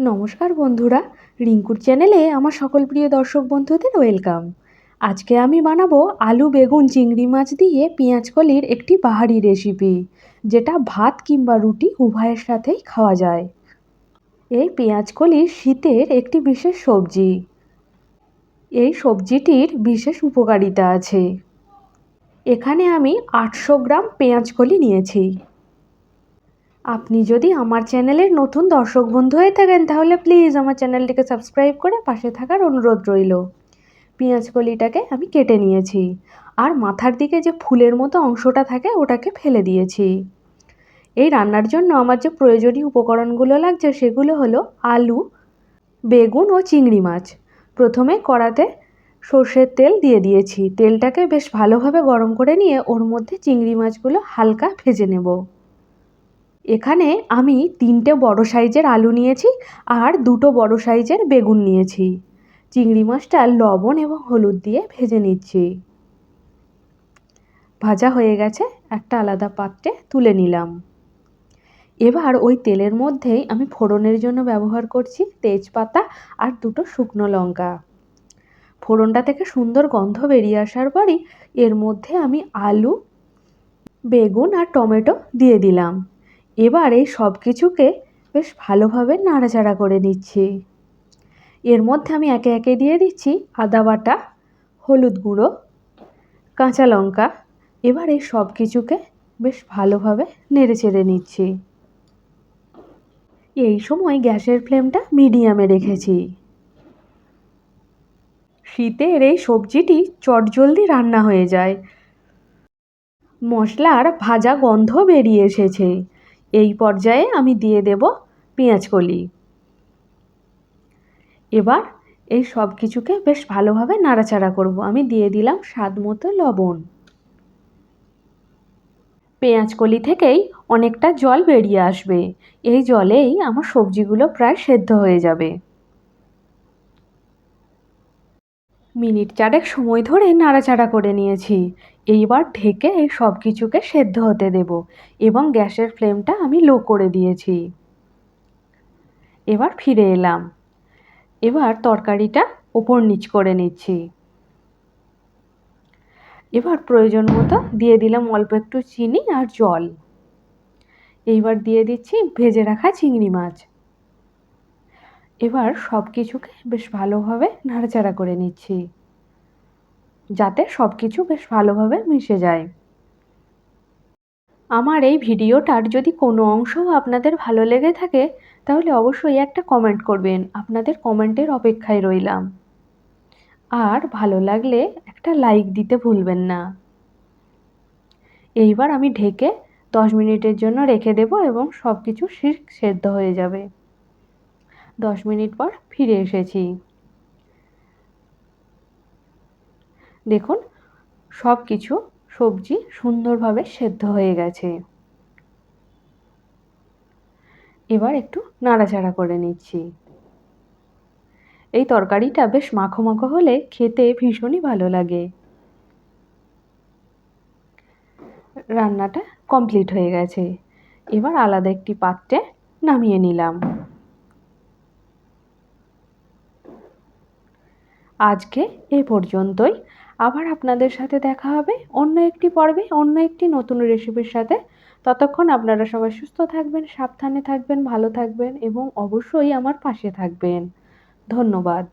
নমস্কার বন্ধুরা, রিঙ্কুর চ্যানেলে আমার সকল প্রিয় দর্শক বন্ধুদের ওয়েলকাম। আজকে আমি বানাবো আলু বেগুন চিংড়ি মাছ দিয়ে পেঁয়াজ কলির একটি বাহারি রেসিপি, যেটা ভাত কিংবা রুটি উভয়ের সাথেই খাওয়া যায়। এই পেঁয়াজ কলি শীতের একটি বিশেষ সবজি। এই সবজিটির বিশেষ উপকারিতা আছে। এখানে আমি আটশো গ্রাম পেঁয়াজ কলি নিয়েছি। আপনি যদি আমার চ্যানেলের নতুন দর্শক বন্ধু হয়ে থাকেন, তাহলে প্লিজ আমার চ্যানেলটিকে সাবস্ক্রাইব করে পাশে থাকার অনুরোধ রইল। পেঁয়াজ কলিটাকে আমি কেটে নিয়েছি আর মাথার দিকে যে ফুলের মতো অংশটা থাকে, ওটাকে ফেলে দিয়েছি। এই রান্নার জন্য আমার যে প্রয়োজনীয় উপকরণগুলো লাগছে, সেগুলো হলো আলু, বেগুন ও চিংড়ি মাছ। প্রথমে কড়াতে সর্ষের তেল দিয়ে দিয়েছি। তেলটাকে বেশ ভালোভাবে গরম করে নিয়ে ওর মধ্যে চিংড়ি মাছগুলো হালকা ভেজে নেব। এখানে আমি তিনটে বড় সাইজের আলু নিয়েছি আর দুটো বড় সাইজের বেগুন নিয়েছি। চিংড়ি মাছটা লবণ এবং হলুদ দিয়ে ভেজে নিচ্ছি। ভাজা হয়ে গেছে, একটা আলাদা পাত্রে তুলে নিলাম। এবার ওই তেলের মধ্যেই আমি ফোড়নের জন্য ব্যবহার করছি তেজপাতা আর দুটো শুকনো লঙ্কা। ফোড়নটা থেকে সুন্দর গন্ধ বেরিয়ে আসার পরই এর মধ্যে আমি আলু, বেগুন আর টমেটো দিয়ে দিলাম। এবার এই সব কিছুকে বেশ ভালোভাবে নাড়াচাড়া করে নিচ্ছি। এর মধ্যে আমি একে একে দিয়ে দিচ্ছি আদা বাটা, হলুদ গুঁড়ো, কাঁচা লঙ্কা। এবার এই সব কিছুকে বেশ ভালোভাবে নেড়ে চেড়ে নিচ্ছি। এই সময় গ্যাসের ফ্লেমটা মিডিয়ামে রেখেছি। শীতের এই সবজিটি চটজলদি রান্না হয়ে যায়। মশলার ভাজা গন্ধ বেরিয়ে এসেছে। এই পর্যায়ে আমি দিয়ে দেব পেঁয়াজ কলি। এবার এই সব কিছুকে বেশ ভালোভাবে নাড়াচাড়া করব। আমি দিয়ে দিলাম স্বাদ মতো লবণ। পেঁয়াজ কলি থেকেই অনেকটা জল বেরিয়ে আসবে। এই জলেই আমার সবজিগুলো প্রায় সেদ্ধ হয়ে যাবে। মিনিট চারেক সময় ধরে নাড়াচাড়া করে নিয়েছি। এইবার ঢেকে সব কিছুকে সেদ্ধ হতে দেব এবং গ্যাসের ফ্লেমটা আমি লো করে দিয়েছি। এবার ফিরে এলাম। এবার তরকারিটা ওপর নিচ করে নিচ্ছি। এবার প্রয়োজন মতো দিয়ে দিলাম অল্প একটু চিনি আর জল। এইবার দিয়ে দিচ্ছি ভেজে রাখা চিংড়ি মাছ। এবার সব কিছুকে বেশ ভালোভাবে নাড়াচাড়া করে নিচ্ছি, যাতে সব কিছু বেশ ভালোভাবে মিশে যায়। আমার এই ভিডিওটার যদি কোনো অংশও আপনাদের ভালো লেগে থাকে, তাহলে অবশ্যই একটা কমেন্ট করবেন, আপনাদের কমেন্টের অপেক্ষায় রইলাম। আর ভালো লাগলে একটা লাইক দিতে ভুলবেন না। এইবার আমি ঢেকে দশ মিনিটের জন্য রেখে দেব এবং সব কিছু শির সেদ্ধ হয়ে যাবে। দশ মিনিট পর ফিরে এসেছি। দেখুন সব কিছু সবজি সুন্দরভাবে সেদ্ধ হয়ে গেছে। এবার একটু নাড়াচাড়া করে নিচ্ছি। এই তরকারিটা বেশ মাখো মাখো হলে খেতে ভীষণই ভালো লাগে। রান্নাটা কমপ্লিট হয়ে গেছে। এবার আলাদা একটি পাত্রে নামিয়ে নিলাম। আজকে এ পর্যন্তই। আবার আপনাদের সাথে দেখা হবে অন্য একটি পর্বে, অন্য একটি নতুন রেসিপির সাথে। ততক্ষণ আপনারা সবাই সুস্থ থাকবেন, সাবধানে থাকবেন, ভালো থাকবেন এবং অবশ্যই আমার পাশে থাকবেন। ধন্যবাদ।